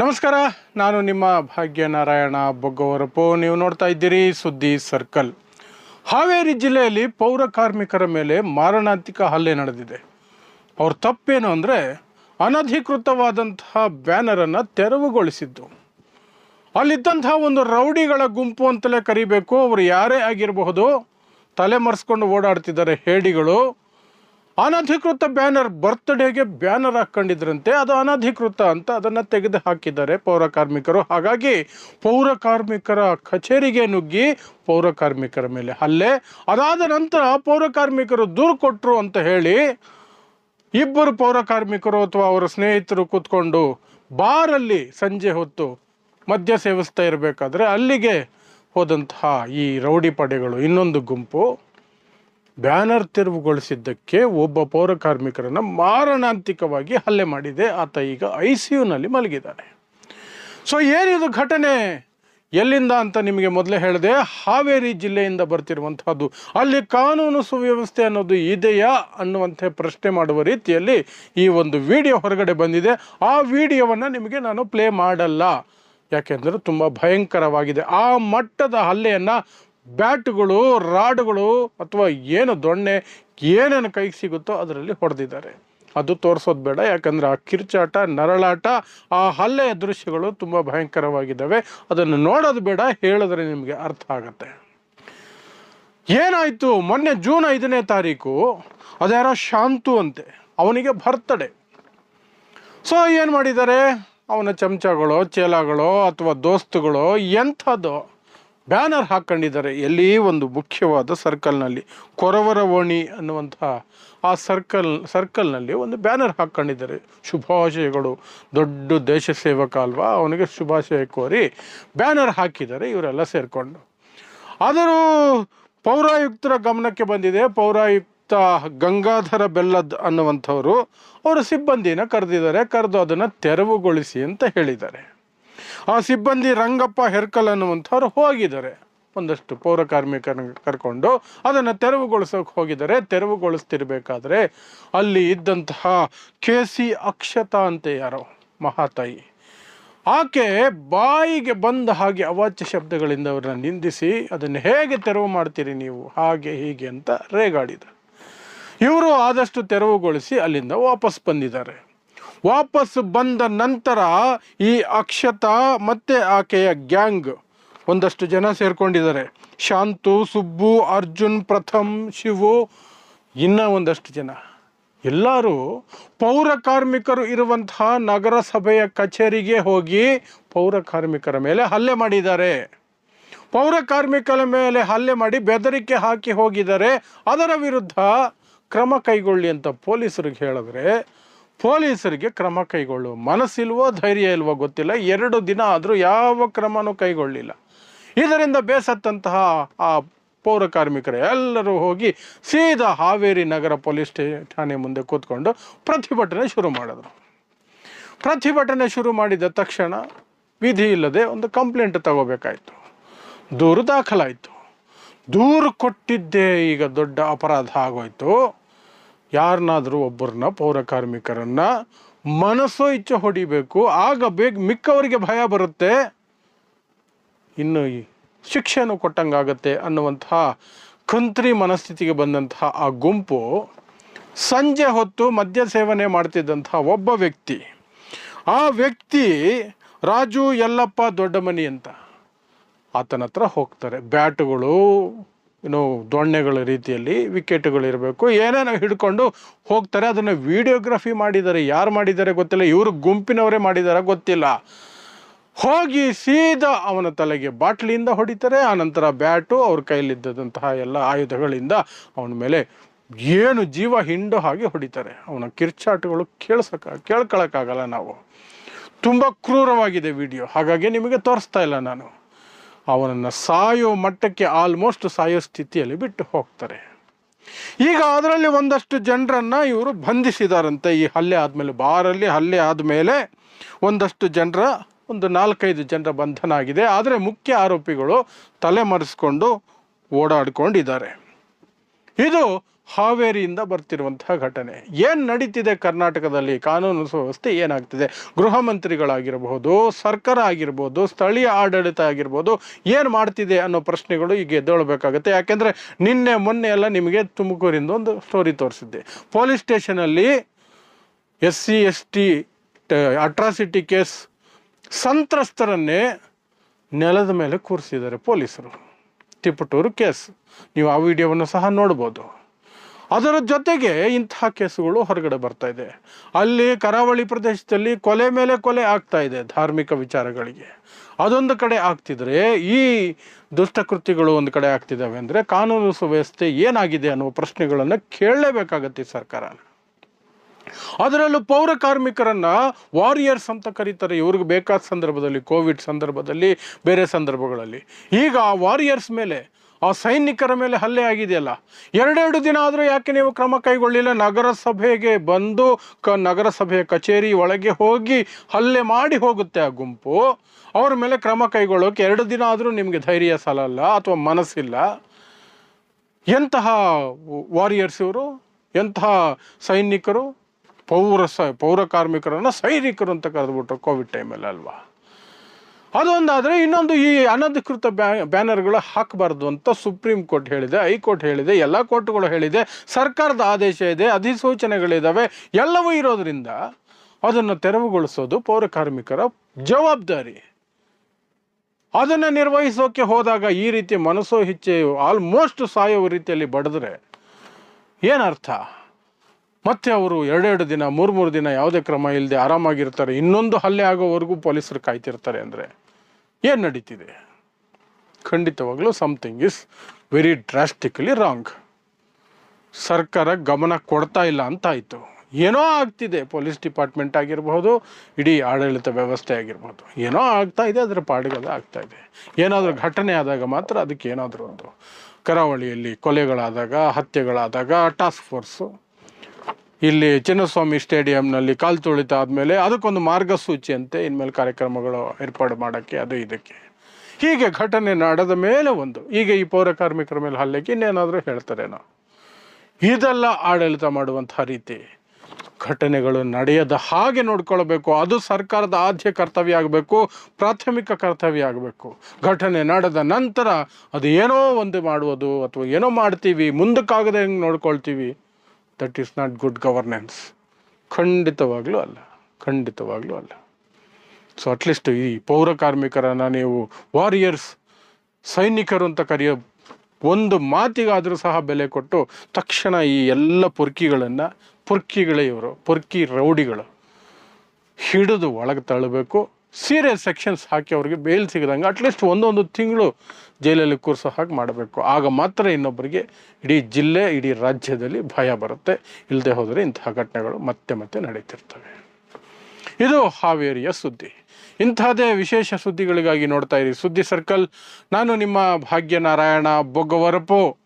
ನಮಸ್ಕಾರ, ನಾನು ನಿಮ್ಮ ಭಾಗ್ಯನಾರಾಯಣ ಬೊಗ್ಗವರಪ್ಪು ನೀವು ನೋಡ್ತಾ ಇದ್ದೀರಿ ಸುದ್ದಿ ಸರ್ಕಲ್. ಹಾವೇರಿ ಜಿಲ್ಲೆಯಲ್ಲಿ ಪೌರ ಕಾರ್ಮಿಕರ ಮೇಲೆ ಮಾರಣಾಂತಿಕ ಹಲ್ಲೆ ನಡೆದಿದೆ. ಅವ್ರ ತಪ್ಪೇನು ಅಂದರೆ ಅನಧಿಕೃತವಾದಂತಹ ಬ್ಯಾನರನ್ನು ತೆರವುಗೊಳಿಸಿದ್ದು. ಅಲ್ಲಿದ್ದಂತಹ ಒಂದು ರೌಡಿಗಳ ಗುಂಪು ಅಂತಲೇ ಕರಿಬೇಕು. ಅವರು ಯಾರೇ ಆಗಿರಬಹುದು, ತಲೆ ಮರೆಸ್ಕೊಂಡು ಓಡಾಡ್ತಿದ್ದಾರೆ ಹೇಡಿಗಳು. ಅನಧಿಕೃತ ಬ್ಯಾನರ್ ಬರ್ತ್ಡೇಗೆ ಬ್ಯಾನರ್ ಹಾಕೊಂಡಿದ್ರಂತೆ, ಅದು ಅನಧಿಕೃತ ಅಂತ ಅದನ್ನು ತೆಗೆದು ಹಾಕಿದ್ದಾರೆ ಪೌರ ಕಾರ್ಮಿಕರು. ಹಾಗಾಗಿ ಪೌರ ಕಾರ್ಮಿಕರ ಕಚೇರಿಗೆ ನುಗ್ಗಿ ಪೌರ ಕಾರ್ಮಿಕರ ಮೇಲೆ ಹಲ್ಲೆ. ಅದಾದ ನಂತರ ಪೌರ ಕಾರ್ಮಿಕರು ದೂರು ಕೊಟ್ಟರು ಅಂತ ಹೇಳಿ ಇಬ್ಬರು ಪೌರ ಕಾರ್ಮಿಕರು ಅಥವಾ ಅವರ ಸ್ನೇಹಿತರು ಕೂತ್ಕೊಂಡು ಬಾರಲ್ಲಿ ಸಂಜೆ ಹೊತ್ತು ಮದ್ಯ ಸೇವಿಸ್ತಾ ಇರಬೇಕಾದ್ರೆ ಅಲ್ಲಿಗೆ ಹೋದಂತಹ ಈ ರೌಡಿ ಪಡೆಗಳು. ಇನ್ನೊಂದು ಗುಂಪು. ಬ್ಯಾನರ್ ತೆರವುಗೊಳಿಸಿದ್ದಕ್ಕೆ ಒಬ್ಬ ಪೌರ ಕಾರ್ಮಿಕರನ್ನು ಮಾರಣಾಂತಿಕವಾಗಿ ಹಲ್ಲೆ ಮಾಡಿದೆ. ಆತ ಈಗ ಐ ಸಿ ಯುನಲ್ಲಿ ಮಲಗಿದ್ದಾನೆ ಸೊ ಏನಿದು ಘಟನೆ? ಎಲ್ಲಿಂದ ಅಂತ ನಿಮಗೆ ಮೊದಲೇ ಹೇಳಿದೆ. ಹಾವೇರಿ ಜಿಲ್ಲೆಯಿಂದ ಬರ್ತಿರುವಂತಹದ್ದು, ಅಲ್ಲಿ ಕಾನೂನು ಸುವ್ಯವಸ್ಥೆ ಅನ್ನೋದು ಇದೆಯಾ ಅನ್ನುವಂಥ ಪ್ರಶ್ನೆ ಮಾಡುವ ರೀತಿಯಲ್ಲಿ ಈ ಒಂದು ವಿಡಿಯೋ ಹೊರಗಡೆ ಬಂದಿದೆ. ಆ ವಿಡಿಯೋವನ್ನು ನಿಮಗೆ ನಾನು ಪ್ಲೇ ಮಾಡಲ್ಲ. ಯಾಕೆಂದರೆ ತುಂಬ ಭಯಂಕರವಾಗಿದೆ. ಆ ಮಟ್ಟದ ಹಲ್ಲೆಯನ್ನು ಬ್ಯಾಟ್ಗಳು, ರಾಡ್ಗಳು ಅಥವಾ ಏನು ದೊಣ್ಣೆ ಏನೇನು ಕೈಗೆ ಸಿಗುತ್ತೋ ಅದರಲ್ಲಿ ಹೊಡೆದಿದ್ದಾರೆ. ಅದು ತೋರಿಸೋದು ಬೇಡ. ಯಾಕಂದರೆ ಆ ಕಿರ್ಚಾಟ, ನರಳಾಟ, ಆ ಹಲ್ಲೆಯ ದೃಶ್ಯಗಳು ತುಂಬ ಭಯಂಕರವಾಗಿದ್ದಾವೆ. ಅದನ್ನು ನೋಡೋದು ಬೇಡ, ಹೇಳಿದ್ರೆ ನಿಮಗೆ ಅರ್ಥ ಆಗತ್ತೆ. ಏನಾಯಿತು? ಮೊನ್ನೆ ಜೂನ್ ಐದನೇ ತಾರೀಕು, ಅದ್ಯಾರೋ ಶಾಂತು ಅಂತೆ. ಅವನಿಗೆ ಬರ್ತಡೆ. ಸೊ, ಏನು ಮಾಡಿದ್ದಾರೆ? ಅವನ ಚಮಚಗಳು, ಚೇಲಾಗಳು ಅಥವಾ ದೋಸ್ತುಗಳು ಎಂಥದ್ದು ಬ್ಯಾನರ್ ಹಾಕ್ಕೊಂಡಿದ್ದಾರೆ ಎಲ್ಲಿ? ಒಂದು ಮುಖ್ಯವಾದ ಸರ್ಕಲ್ನಲ್ಲಿ. ಕೊರವರ ಓಣಿ ಅನ್ನುವಂತಹ ಆ ಸರ್ಕಲ್, ಸರ್ಕಲ್ನಲ್ಲಿ ಒಂದು ಬ್ಯಾನರ್ ಹಾಕ್ಕೊಂಡಿದ್ದಾರೆ ಶುಭಾಶಯಗಳು. ದೊಡ್ಡ ದೇಶ ಸೇವಕ ಅಲ್ವಾ? ಅವನಿಗೆ ಶುಭಾಶಯ ಕೋರಿ ಬ್ಯಾನರ್ ಹಾಕಿದ್ದಾರೆ ಇವರೆಲ್ಲ ಸೇರಿಕೊಂಡು. ಆದರೂ ಪೌರಾಯುಕ್ತರ ಗಮನಕ್ಕೆ ಬಂದಿದೆ. ಪೌರಾಯುಕ್ತ ಗಂಗಾಧರ ಬೆಲ್ಲದ್ ಅನ್ನುವಂಥವರು ಅವರು ಸಿಬ್ಬಂದಿನ ಕರೆದಿದ್ದಾರೆ. ಕರೆದು ಅದನ್ನು ತೆರವುಗೊಳಿಸಿ ಅಂತ ಹೇಳಿದ್ದಾರೆ. ಆ ಸಿಬ್ಬಂದಿ ರಂಗಪ್ಪ ಹೆರ್ಕಲ್ ಅನ್ನುವಂಥವ್ರು ಹೋಗಿದ್ದಾರೆ. ಒಂದಷ್ಟು ಪೌರ ಕಾರ್ಮಿಕರನ್ನ ಕರ್ಕೊಂಡು ಅದನ್ನು ತೆರವುಗೊಳಿಸೋಕೆ ಹೋಗಿದ್ದಾರೆ. ತೆರವುಗೊಳಿಸ್ತಿರ್ಬೇಕಾದ್ರೆ ಅಲ್ಲಿ ಇದ್ದಂತಹ ಕೆ ಸಿ ಅಕ್ಷತಾ ಅಂತ ಯಾರೋ ಮಹಾತಾಯಿ, ಆಕೆ ಬಾಯಿಗೆ ಬಂದ ಹಾಗೆ ಅವಾಚ್ಯ ಶಬ್ದಗಳಿಂದ ಅವ್ರನ್ನ ನಿಂದಿಸಿ ಅದನ್ನು ಹೇಗೆ ತೆರವು ಮಾಡ್ತೀರಿ ನೀವು? ಹಾಗೆ ಹೀಗೆ ಅಂತ ರೇಗಾಡಿದ. ಇವರು ಆದಷ್ಟು ತೆರವುಗೊಳಿಸಿ ಅಲ್ಲಿಂದ ವಾಪಸ್ ಬಂದಿದ್ದಾರೆ. ವಾಪಸ್ ಬಂದ ನಂತರ ಈ ಅಕ್ಷತಾ ಮತ್ತು ಆಕೆಯ ಗ್ಯಾಂಗ್ ಒಂದಷ್ಟು ಜನ ಸೇರ್ಕೊಂಡಿದ್ದಾರೆ. ಶಾಂತು, ಸುಬ್ಬು, ಅರ್ಜುನ್, ಪ್ರಥಮ್, ಶಿವು, ಇನ್ನೂ ಒಂದಷ್ಟು ಜನ. ಎಲ್ಲರೂ ಪೌರ ಕಾರ್ಮಿಕರು ಇರುವಂತಹ ನಗರಸಭೆಯ ಕಚೇರಿಗೆ ಹೋಗಿ ಪೌರ ಕಾರ್ಮಿಕರ ಮೇಲೆ ಹಲ್ಲೆ ಮಾಡಿದ್ದಾರೆ. ಪೌರ ಕಾರ್ಮಿಕರ ಮೇಲೆ ಹಲ್ಲೆ ಮಾಡಿ ಬೆದರಿಕೆ ಹಾಕಿ ಹೋಗಿದ್ದಾರೆ. ಅದರ ವಿರುದ್ಧ ಕ್ರಮ ಕೈಗೊಳ್ಳಿ ಅಂತ ಪೊಲೀಸರಿಗೆ ಹೇಳಿದ್ರೆ ಪೊಲೀಸರಿಗೆ ಕ್ರಮ ಕೈಗೊಳ್ಳುವ ಮನಸ್ಸಿಲ್ವೋ ಧೈರ್ಯ ಇಲ್ವೋ ಗೊತ್ತಿಲ್ಲ. ಎರಡು ದಿನ ಆದರೂ ಯಾವ ಕ್ರಮನೂ ಕೈಗೊಳ್ಳಿಲ್ಲ. ಇದರಿಂದ ಬೇಸತ್ತಂತಹ ಆ ಪೌರ ಕಾರ್ಮಿಕರು, ಎಲ್ಲರೂ ಹೋಗಿ ಸೀದಾ ಹಾವೇರಿ ನಗರ ಪೊಲೀಸ್ ಠಾಣೆ ಮುಂದೆ ಕೂತ್ಕೊಂಡು ಪ್ರತಿಭಟನೆ ಶುರು ಮಾಡಿದರು. ಪ್ರತಿಭಟನೆ ಶುರು ಮಾಡಿದ ತಕ್ಷಣ ವಿಧಿ ಇಲ್ಲದೆ ಒಂದು ಕಂಪ್ಲೇಂಟ್ ತಗೋಬೇಕಾಯಿತು. ದೂರು ದಾಖಲಾಯಿತು. ದೂರು ಕೊಟ್ಟಿದ್ದೇ ಈಗ ದೊಡ್ಡ ಅಪರಾಧ ಆಗೋಯ್ತು. ಯಾರನ್ನಾದರೂ ಒಬ್ಬರನ್ನ ಪೌರ ಕಾರ್ಮಿಕರನ್ನು ಮನಸ್ಸೋ ಇಚ್ಛೆ ಹೊಡಿಬೇಕು, ಆಗ ಬೇಗ ಮಿಕ್ಕವರಿಗೆ ಭಯ ಬರುತ್ತೆ. ಇನ್ನು ಈ ಶಿಕ್ಷೆನೂ ಕೊಟ್ಟಂಗಾಗತ್ತೆ ಅನ್ನುವಂತಹ ಕಂತ್ರಿ ಮನಸ್ಥಿತಿಗೆ ಬಂದಂತಹ ಆ ಗುಂಪು ಸಂಜೆ ಹೊತ್ತು ಮದ್ಯ ಸೇವನೆ ಮಾಡ್ತಿದ್ದಂತಹ ಒಬ್ಬ ವ್ಯಕ್ತಿ. ಆ ವ್ಯಕ್ತಿ ರಾಜು ಯಲ್ಲಪ್ಪ ದೊಡ್ಡಮನಿ ಅಂತ. ಆತನ ಹತ್ರ ಹೋಗ್ತಾರೆ. ಬ್ಯಾಟುಗಳು ಏನು ದೊಣ್ಣೆಗಳ ರೀತಿಯಲ್ಲಿ ವಿಕೆಟ್ಗಳು ಇರಬೇಕು. ಏನೇನೋ ಹಿಡ್ಕೊಂಡು ಹೋಗ್ತಾರೆ, ಅದನ್ನು ವಿಡಿಯೋಗ್ರಫಿ ಮಾಡಿದ್ದಾರೆ. ಯಾರು ಮಾಡಿದ್ದಾರೆ ಗೊತ್ತಿಲ್ಲ. ಇವರು ಗುಂಪಿನವರೇ ಮಾಡಿದ್ದಾರೆ ಗೊತ್ತಿಲ್ಲ. ಹೋಗಿ ಸೀದಾ ಅವನ ತಲೆಗೆ ಬಾಟ್ಲಿಯಿಂದ ಹೊಡಿತಾರೆ. ಆನಂತರ ಬ್ಯಾಟು, ಅವ್ರ ಕೈಲಿದ್ದಂತಹ ಎಲ್ಲ ಆಯುಧಗಳಿಂದ ಅವನ ಮೇಲೆ ಏನು ಜೀವ ಹಿಂಡು ಹಾಗೆ ಹೊಡಿತಾರೆ. ಅವನ ಕಿರ್ಚಾಟಗಳು ಕೇಳಿಸಕ, ಕೇಳ್ಕೊಳಕ್ಕಾಗಲ್ಲ ನಾವು. ತುಂಬ ಕ್ರೂರವಾಗಿದೆ ವಿಡಿಯೋ. ಹಾಗಾಗಿ ನಿಮಗೆ ತೋರಿಸ್ತಾ ಇಲ್ಲ ನಾನು. ಅವನನ್ನು ಸಾಯೋ ಮಟ್ಟಕ್ಕೆ ಆಲ್ಮೋಸ್ಟ್ ಸಾಯೋ ಸ್ಥಿತಿಯಲ್ಲಿ ಬಿಟ್ಟು ಹೋಗ್ತಾರೆ. ಈಗ ಅದರಲ್ಲಿ ಒಂದಷ್ಟು ಜನರನ್ನು ಇವರು ಬಂಧಿಸಿದಾರಂತೆ. ಈ ಹಲ್ಲೆ ಆದಮೇಲೆ, ಬಾರಲ್ಲಿ ಹಲ್ಲೆ ಆದಮೇಲೆ ಒಂದಷ್ಟು ಜನರ, ಒಂದು ನಾಲ್ಕೈದು ಜನರ ಬಂಧನ ಆಗಿದೆ ಆದರೆ ಮುಖ್ಯ ಆರೋಪಿಗಳು ತಲೆಮರೆಸ್ಕೊಂಡು ಓಡಾಡಿಕೊಂಡಿದ್ದಾರೆ. ಇದು ಹಾವೇರಿಯಿಂದ ಬರ್ತಿರುವಂತಹ ಘಟನೆ. ಏನು ನಡೀತಿದೆ ಕರ್ನಾಟಕದಲ್ಲಿ? ಕಾನೂನು ಸುವ್ಯವಸ್ಥೆ ಏನಾಗ್ತಿದೆ? ಗೃಹ ಮಂತ್ರಿಗಳಾಗಿರಬಹುದು ಸರ್ಕಾರ ಆಗಿರ್ಬೋದು, ಸ್ಥಳೀಯ ಆಡಳಿತ ಆಗಿರ್ಬೋದು, ಏನು ಮಾಡ್ತಿದೆ ಅನ್ನೋ ಪ್ರಶ್ನೆಗಳು ಈಗ ಎದ್ದೇಳಬೇಕಾಗುತ್ತೆ. ಯಾಕೆಂದರೆ ನಿನ್ನೆ, ಮೊನ್ನೆ ಎಲ್ಲ ನಿಮಗೆ ತುಮಕೂರಿಂದ ಒಂದು ಸ್ಟೋರಿ ತೋರಿಸಿದ್ದೆ. Police ಸ್ಟೇಷನಲ್ಲಿ S C S T, atrocity case ಸಂತ್ರಸ್ತರನ್ನೇ ನೆಲದ ಮೇಲೆ ಕೂರಿಸಿದ್ದಾರೆ ಪೊಲೀಸರು. ತಿಪ್ಪಟೂರು ಕೇಸ್. ನೀವು ಆ ವಿಡಿಯೋವನ್ನು ಸಹ ನೋಡ್ಬೋದು. ಅದರ ಜೊತೆಗೆ ಇಂತಹ ಕೇಸುಗಳು ಹೊರಗಡೆ ಬರ್ತಾ ಇದೆ. ಅಲ್ಲಿ ಕರಾವಳಿ ಪ್ರದೇಶದಲ್ಲಿ ಕೊಲೆ ಮೇಲೆ ಕೊಲೆ ಆಗ್ತಾ ಇದೆ ಧಾರ್ಮಿಕ ವಿಚಾರಗಳಿಗೆ. ಅದೊಂದು ಕಡೆ ಆಗ್ತಿದ್ರೆ, ಈ ದುಷ್ಟಕೃತ್ಯಗಳು ಒಂದು ಕಡೆ ಆಗ್ತಿದ್ದಾವೆ ಅಂದರೆ ಕಾನೂನು ಸುವ್ಯವಸ್ಥೆ ಏನಾಗಿದೆ ಅನ್ನುವ ಪ್ರಶ್ನೆಗಳನ್ನು ಕೇಳಲೇಬೇಕಾಗತ್ತೆ ಸರ್ಕಾರ. ಅದರಲ್ಲೂ ಪೌರ ಕಾರ್ಮಿಕರನ್ನ ವಾರಿಯರ್ಸ್ ಅಂತ ಕರೀತಾರೆ. ಇವ್ರಿಗೆ ಬೇಕಾದ ಸಂದರ್ಭದಲ್ಲಿ, ಕೋವಿಡ್ ಸಂದರ್ಭದಲ್ಲಿ, ಬೇರೆ ಸಂದರ್ಭಗಳಲ್ಲಿ. ಈಗ ಆ ವಾರಿಯರ್ಸ್ ಮೇಲೆ ಆ ಸೈನಿಕರ ಮೇಲೆ ಹಲ್ಲೆ ಆಗಿದೆಯಲ್ಲ? ಎರಡೆರಡು ದಿನ ಆದರೂ ಯಾಕೆ ನೀವು ಕ್ರಮ ಕೈಗೊಳ್ಳಿಲ್ಲ? ನಗರಸಭೆಗೆ ಬಂದು ಕ ನಗರಸಭೆಯ ಕಚೇರಿ ಒಳಗೆ ಹೋಗಿ ಹಲ್ಲೆ ಮಾಡಿ ಹೋಗುತ್ತೆ ಆ ಗುಂಪು. ಅವ್ರ ಮೇಲೆ ಕ್ರಮ ಕೈಗೊಳ್ಳೋಕೆ ಎರಡು ದಿನ ಆದರೂ ನಿಮಗೆ ಧೈರ್ಯ ಸಲಲ್ಲ ಅಥವಾ ಮನಸ್ಸಿಲ್ಲ? ಎಂತಹ ವಾರಿಯರ್ಸ್ ಇವರು? ಎಂತಹ ಸೈನಿಕರು? ಪೌರ ಸ ಪೌರ ಕಾರ್ಮಿಕರನ್ನು ಸೈನಿಕರು ಅಂತ ಕರೆದ್ಬಿಟ್ರು ಕೋವಿಡ್ ಟೈಮಲ್ಲಿ ಅಲ್ವಾ? ಅದೊಂದಾದರೆ ಇನ್ನೊಂದು ಈ ಅನಧಿಕೃತ ಬ್ಯಾ, ಬ್ಯಾನರ್ಗಳು ಹಾಕಬಾರ್ದು ಅಂತ ಸುಪ್ರೀಂ ಕೋರ್ಟ್ ಹೇಳಿದೆ, ಹೈಕೋರ್ಟ್ ಹೇಳಿದೆ, ಎಲ್ಲ ಕೋರ್ಟ್ಗಳು ಹೇಳಿದೆ, ಸರ್ಕಾರದ ಆದೇಶ ಇದೆ ಅಧಿಸೂಚನೆಗಳಿದ್ದಾವೆ ಎಲ್ಲವೂ ಇರೋದರಿಂದ ಅದನ್ನು ತೆರವುಗೊಳಿಸೋದು ಪೌರ ಕಾರ್ಮಿಕರ ಜವಾಬ್ದಾರಿ. ಅದನ್ನು ನಿರ್ವಹಿಸೋಕೆ ಹೋದಾಗ ಈ ರೀತಿ ಮನಸ್ಸೋ ಹಿಚ್ಚೆ ಆಲ್ಮೋಸ್ಟ್ ಸಾಯೋ ರೀತಿಯಲ್ಲಿ ಬಡಿದ್ರೆ ಏನರ್ಥ? ಮತ್ತೆ ಅವರು ಎರಡೆರಡು ದಿನ, ಮೂರು ಮೂರು ದಿನ ಯಾವುದೇ ಕ್ರಮ ಇಲ್ಲದೆ ಆರಾಮಾಗಿರ್ತಾರೆ. ಇನ್ನೊಂದು ಹಲ್ಲೆ ಆಗೋವರೆಗೂ ಪೊಲೀಸರು ಕಾಯ್ತಿರ್ತಾರೆ ಅಂದರೆ ಏನು ನಡೀತಿದೆ? ಖಂಡಿತವಾಗ್ಲೂ something is very drastically wrong ಸರ್ಕಾರ ಗಮನ ಕೊಡ್ತಾ ಇಲ್ಲ ಅಂತ ಆಯಿತು. ಏನೋ ಆಗ್ತಿದೆ, ಪೊಲೀಸ್ ಡಿಪಾರ್ಟ್ಮೆಂಟ್ ಆಗಿರಬಹುದು, ಇಡೀ ಆಡಳಿತ ವ್ಯವಸ್ಥೆ ಆಗಿರ್ಬೋದು ಏನೋ ಆಗ್ತಾ ಇದೆ ಅದರ ಪಾಡಿಗೆ ಆಗ್ತಾ ಇದೆ. ಏನಾದರೂ ಘಟನೆ ಆದಾಗ ಮಾತ್ರ ಅದಕ್ಕೆ ಏನಾದರೂ ಒಂದು ಕರಾವಳಿಯಲ್ಲಿ ಕೊಲೆಗಳಾದಾಗ, ಹತ್ಯೆಗಳಾದಾಗ ಟಾಸ್ಕ್ ಫೋರ್ಸು ಇಲ್ಲಿ ಚಿನ್ನಸ್ವಾಮಿ ಸ್ಟೇಡಿಯಂನಲ್ಲಿ ಕಾಲು ತುಳಿತ ಆದಮೇಲೆ ಅದಕ್ಕೊಂದು ಮಾರ್ಗಸೂಚಿ ಅಂತೆ, ಇನ್ಮೇಲೆ ಕಾರ್ಯಕ್ರಮಗಳು ಏರ್ಪಾಡು ಮಾಡೋಕ್ಕೆ ಅದು ಇದಕ್ಕೆ. ಹೀಗೆ ಘಟನೆ ನಡೆದ ಮೇಲೆ ಒಂದು ಈಗ ಈ ಪೌರ ಕಾರ್ಮಿಕರ ಮೇಲೆ ಹಲ್ಲೆಗೆ ಇನ್ನೇನಾದರೂ ಹೇಳ್ತಾರೇನೋ. ಇದೆಲ್ಲ ಆಡಳಿತ ಮಾಡುವಂಥ ರೀತಿ ಘಟನೆಗಳು ನಡೆಯದ ಹಾಗೆ ನೋಡ್ಕೊಳ್ಬೇಕು. ಅದು ಸರ್ಕಾರದ ಆದ್ಯ ಕರ್ತವ್ಯ ಆಗಬೇಕು, ಪ್ರಾಥಮಿಕ ಕರ್ತವ್ಯ ಆಗಬೇಕು. ಘಟನೆ ನಡೆದ ನಂತರ ಅದು ಏನೋ ಒಂದು ಮಾಡುವುದು ಅಥವಾ ಏನೋ ಮಾಡ್ತೀವಿ, ಮುಂದಕ್ಕಾಗದೆ ಹೆಂಗೆ ನೋಡ್ಕೊಳ್ತೀವಿ. That is not good governance ಖಂಡಿತವಾಗ್ಲೂ ಅಲ್ಲ. ಖಂಡಿತವಾಗ್ಲೂ ಅಲ್ಲ. ಸೊ ಅಟ್ಲೀಸ್ಟ್ ಈ ಪೌರ ಕಾರ್ಮಿಕರನ್ನು ನೀವು ವಾರಿಯರ್ಸ್ ಸೈನಿಕರು ಅಂತ ಕರೆಯೋ ಒಂದು ಮಾತಿಗಾದರೂ ಸಹ ಬೆಲೆ ಕೊಟ್ಟು ತಕ್ಷಣ ಈ ಎಲ್ಲ ಪುರ್ಕಿಗಳನ್ನು, ಪುರ್ಕಿಗಳೇ ಇವರು, ಪುರ್ಕಿ ರೌಡಿಗಳು ಹಿಡಿದು ಒಳಗೆ ತಳ್ಳಬೇಕು. ಸೀರಿಯಸ್ ಸೆಕ್ಷನ್ಸ್ ಹಾಕಿ ಅವರಿಗೆ ಬೇಲ್ ಸಿಗದಂಗೆ ಅಟ್ಲೀಸ್ಟ್ ಒಂದೊಂದು ತಿಂಗಳು ಜೈಲಲ್ಲಿ ಕೂರಿಸೋ ಹಾಗೆ ಮಾಡಬೇಕು. ಆಗ ಮಾತ್ರ ಇನ್ನೊಬ್ಬರಿಗೆ ಇಡೀ ಜಿಲ್ಲೆ, ಇಡೀ ರಾಜ್ಯದಲ್ಲಿ ಭಯ ಬರುತ್ತೆ. ಇಲ್ಲದೆ ಹೋದರೆ ಇಂತಹ ಘಟನೆಗಳು ಮತ್ತೆ ಮತ್ತೆ ನಡೀತಿರ್ತವೆ. ಇದು ಹಾವೇರಿಯ ಸುದ್ದಿ. ಇಂತಹದೇ ವಿಶೇಷ ಸುದ್ದಿಗಳಿಗಾಗಿ ನೋಡ್ತಾ ಇರಿ. ಸುದ್ದಿ ಸರ್ಕಲ್, ನಾನು ನಿಮ್ಮ ಭಾಗ್ಯನಾರಾಯಣ ಬೊಗ್ಗವರಪು